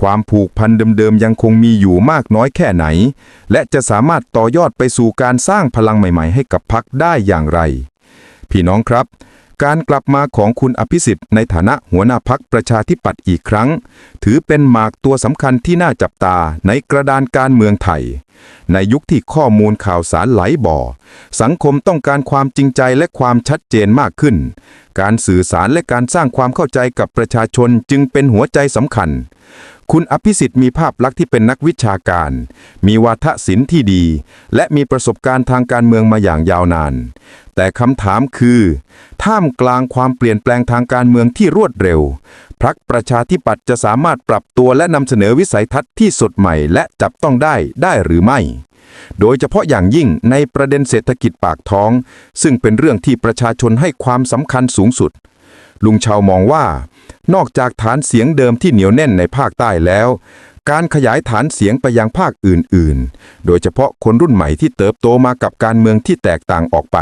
ความผูกพันเดิมๆยังคงมีอยู่มากน้อยแค่ไหน และจะสามารถต่อยอดไปสู่การสร้างพลังใหม่ๆ ให้กับพักได้อย่างไร พี่น้องครับ การกลับมาของคุณอภิสิทธิ์ในฐานะหัวหน้าพักประชาธิปัตย์อีกครั้ง ถือเป็นหมากตัวสำคัญที่น่าจับตาในกระดานการเมืองไทย ในยุคที่ข้อมูลข่าวสารไหลบ่อ สังคมต้องการความจริงใจและความชัดเจนมากขึ้น การสื่อสารและการสร้างความเข้าใจกับประชาชนจึงเป็นหัวใจสำคัญ คุณอภิสิทธิ์มีภาพลักษณ์ที่เป็นนักวิชาการ มีวาทศิลป์ที่ดี และมีประสบการณ์ทางการเมืองมาอย่างยาวนาน แต่คำถามคือ ท่ามกลางความเปลี่ยนแปลงทางการเมืองที่รวดเร็ว พรรคประชาธิปัตย์จะสามารถปรับตัวและนำเสนอวิสัยทัศน์ที่สดใหม่ และจับต้องได้ได้หรือไม่ โดยเฉพาะอย่างยิ่งในประเด็นเศรษฐกิจปากท้อง ซึ่งเป็นเรื่องที่ประชาชนให้ความสำคัญสูงสุด ลุงชาวมองว่า นอกจากฐานเสียงเดิมที่เหนียวแน่นในภาคใต้แล้ว การขยายฐานเสียงไปยังภาคอื่น ๆ โดยเฉพาะคนรุ่นใหม่ที่เติบโตมากับการเมืองที่แตกต่างออกไป